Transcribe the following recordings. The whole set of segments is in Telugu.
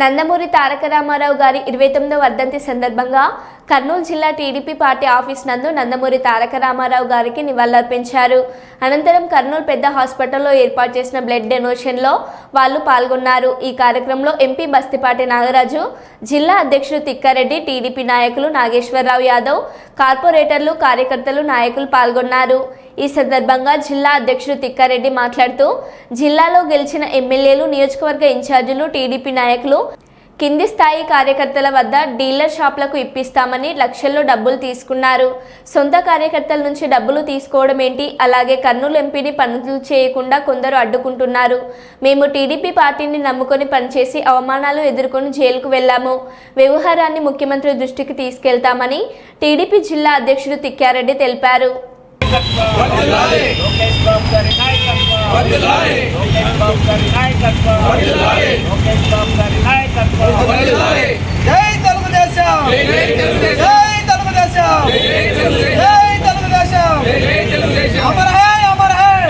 నందమూరి తారక రామారావు గారి ఇరవై తొమ్మిదో వర్ధంతి సందర్భంగా కర్నూలు జిల్లా టీడీపీ పార్టీ ఆఫీస్ నందు నందమూరి తారక రామారావు గారికి నివాళులర్పించారు. అనంతరం కర్నూలు పెద్ద హాస్పిటల్లో ఏర్పాటు చేసిన బ్లడ్ డొనేషన్లో వాళ్ళు పాల్గొన్నారు. ఈ కార్యక్రమంలో ఎంపీ బస్తిపాటి నాగరాజు జిల్లా అధ్యక్షుడు తిక్కారెడ్డి టీడీపీ నాయకులు నాగేశ్వరరావు యాదవ్ కార్పొరేటర్లు కార్యకర్తలు నాయకులు పాల్గొన్నారు. ఈ సందర్భంగా జిల్లా అధ్యక్షుడు తిక్కారెడ్డి మాట్లాడుతూ జిల్లాలో గెలిచిన ఎమ్మెల్యేలు నియోజకవర్గ ఇన్ఛార్జీలు టీడీపీ నాయకులు కింది స్థాయి కార్యకర్తల వద్ద డీలర్ షాప్లకు ఇప్పిస్తామని లక్షల్లో డబ్బులు తీసుకున్నారు. సొంత కార్యకర్తల నుంచి డబ్బులు తీసుకోవడం ఏంటి? అలాగే కర్నూలు ఎంపీని పనులు చేయకుండా కొందరు అడ్డుకుంటున్నారు. మేము టీడీపీ పార్టీని నమ్ముకొని పనిచేసి అవమానాలు ఎదుర్కొని జైలుకు వెళ్ళాము. వ్యవహారాన్ని ముఖ్యమంత్రి దృష్టికి తీసుకెళ్తామని టీడీపీ జిల్లా అధ్యక్షుడు తిక్కారెడ్డి తెలిపారు. బాబు గారి నాయకత్వం లోకేష్ బాబు గారి నాయకత్వం జై తెలుగుదేశం జై తెలుగుదేశం అమర్ హై అమర్ హై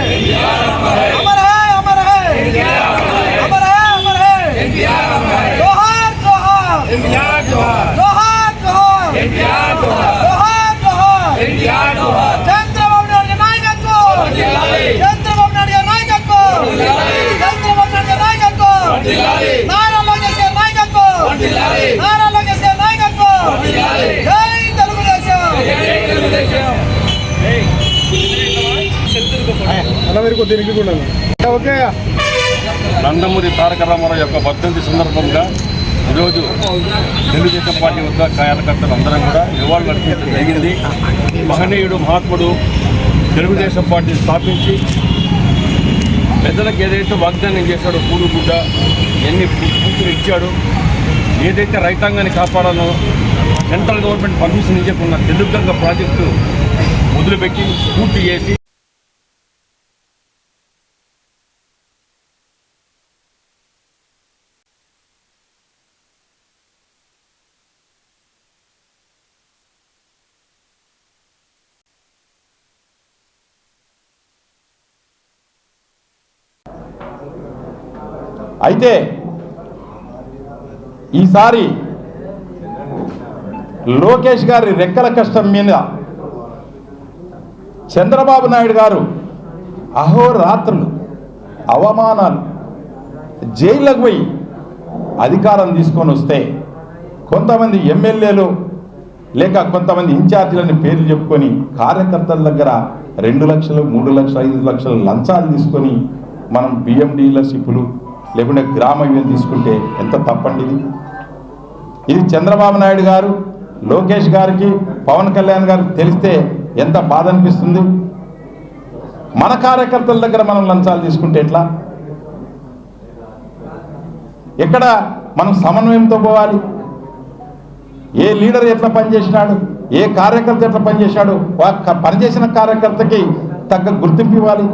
అమర్ హై అమర్ హై అమర్ హై అమర్ హై జోహార్ జోహార్ ఎన్టీఆర్ జోహార్ జోహార్ జోహార్ ఎన్టీఆర్ జోహార్ జోహార్ జోహార్ ఎన్టీఆర్ జోహార్ చంద్రబాబు నాయుడు గారి నాయకత్వం చంద్రబాబు నాయుడు గారి నాయకత్వం చంద్రబాబు నాయుడు గారి నాయకత్వం నారా లోకేష్ గారి నాయకత్వం నారా లోకేష్ గారి నాయకత్వం జై తెలుగుదేశం నందమూరి తారక రామారావు యొక్క వర్ధంతి సందర్భంగా ఈరోజు తెలుగుదేశం పార్టీ వద్ద కార్యకర్తలు అందరం కూడా నివాళులు అర్పించడం జరిగింది. మహనీయుడు మహాత్ముడు తెలుగుదేశం పార్టీని స్థాపించి పెద్దలకు ఏదైతే వాగ్దానం చేశాడో పూలు గుడ్డ ఎన్ని పూర్తులు ఇచ్చాడు ఏదైతే రైతాంగాన్ని కాపాడాలో సెంట్రల్ గవర్నమెంట్ పర్మిషన్ ఇవ్వకుండా తెలుగుగంగ ప్రాజెక్టు మొదలుపెట్టి పూర్తి చేసి అయితే ఈసారి లోకేష్ గారి రెక్కల కష్టం మీద చంద్రబాబు నాయుడు గారు అహోరాత్రులు అవమానాలు జైళ్ళకు పోయి అధికారం తీసుకొని వస్తే కొంతమంది ఎమ్మెల్యేలు లేక కొంతమంది ఇన్ఛార్జీలని పేర్లు చెప్పుకొని కార్యకర్తల దగ్గర రెండు లక్షలు మూడు లక్షలు ఐదు లక్షలు లంచాలు తీసుకొని మనం బియ్యం డీలర్షిప్లు లేకుంటే గ్రామ తీసుకుంటే ఎంత తప్పండి ఇది? ఇది చంద్రబాబు నాయుడు గారు లోకేష్ గారికి పవన్ కళ్యాణ్ గారికి తెలిస్తే ఎంత బాధ అనిపిస్తుంది? మన కార్యకర్తల దగ్గర మనం లంచాలు తీసుకుంటే ఎట్లా? ఎక్కడ మనం సమన్వయంతో పోవాలి? ఏ లీడర్ ఎట్లా పనిచేసినాడు? ఏ కార్యకర్త ఎట్లా పనిచేశాడు క- పనిచేసిన కార్యకర్తకి తగ్గ గుర్తింపు ఇవ్వాలి.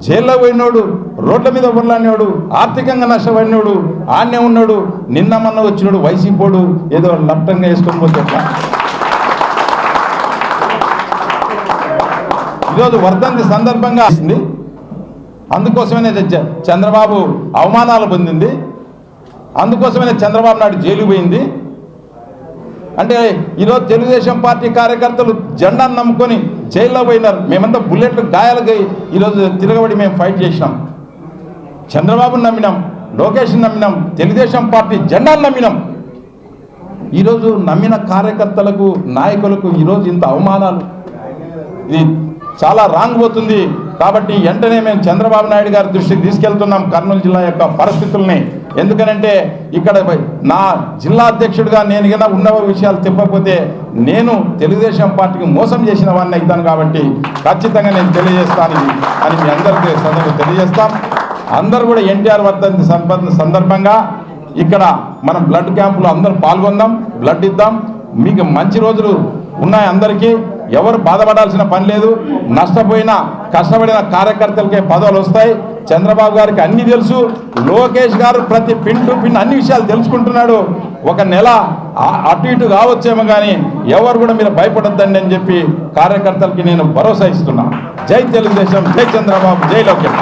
జైల్లో పోయినోడు రోడ్ల మీద ఉర్లాడినోడు ఆర్థికంగా నష్టపడినోడు ఆడనే ఉన్నాడు నిన్న మొన్న వచ్చినోడు వైసీపోడు ఏదో లప్టంగా వేసుకొని పోతే ఈరోజు వర్ధంతి సందర్భంగా ఇస్తుంది అందుకోసమే చ- చంద్రబాబు అవమానాలు పొందింది. అందుకోసమే చంద్రబాబు నాయుడు జైలు పోయింది. అంటే ఈరోజు తెలుగుదేశం పార్టీ కార్యకర్తలు జెండాను నమ్ముకొని జైల్లో పోయినారు. మేమంతా బుల్లెట్లు గాయాలకి ఈరోజు తిరగబడి మేము ఫైట్ చేసినాం. చంద్రబాబును నమ్మినాం లోకేష్ని నమ్మినాం తెలుగుదేశం పార్టీ జెండాను నమ్మినాం. ఈరోజు నమ్మిన కార్యకర్తలకు నాయకులకు ఈరోజు ఇంత అవమానాలు. ఇది చాలా రాంగ్ పోతుంది. కాబట్టి వెంటనే మేము చంద్రబాబు నాయుడు గారి దృష్టికి తీసుకెళ్తున్నాం కర్నూలు జిల్లా యొక్క పరిస్థితుల్ని. ఎందుకనంటే ఇక్కడ నా జిల్లా అధ్యక్షుడిగా నేను కన్నా ఉన్న విషయాలు చెప్పకపోతే నేను తెలుగుదేశం పార్టీకి మోసం చేసిన వాడిని అవుతాను కాబట్టి ఖచ్చితంగా నేను తెలియజేస్తాను అని మీ అందరికీ సందర్భం తెలియజేస్తాం. అందరూ కూడా ఎన్టీఆర్ వర్ధంతి సందర్భంగా ఇక్కడ మనం బ్లడ్ క్యాంపులో అందరూ పాల్గొందాం బ్లడ్ ఇద్దాం. మీకు మంచి రోజులు ఉన్నాయి అందరికీ. ఎవరు బాధపడాల్సిన పని లేదు నష్టపోయిన కష్టపడిన కార్యకర్తలకే పదవులు వస్తాయి. చంద్రబాబు గారికి అన్ని తెలుసు లోకేష్ గారు ప్రతి పిన్ టు పిన్ అన్ని విషయాలు తెలుసుకుంటున్నాడు. ఒక నెల అటు ఇటు కావచ్చేమో కానీ ఎవరు కూడా మీరు భయపడొద్దండి అని చెప్పి కార్యకర్తలకి నేను భరోసా ఇస్తున్నా. జై తెలుగుదేశం జై చంద్రబాబు జై లోకేష్.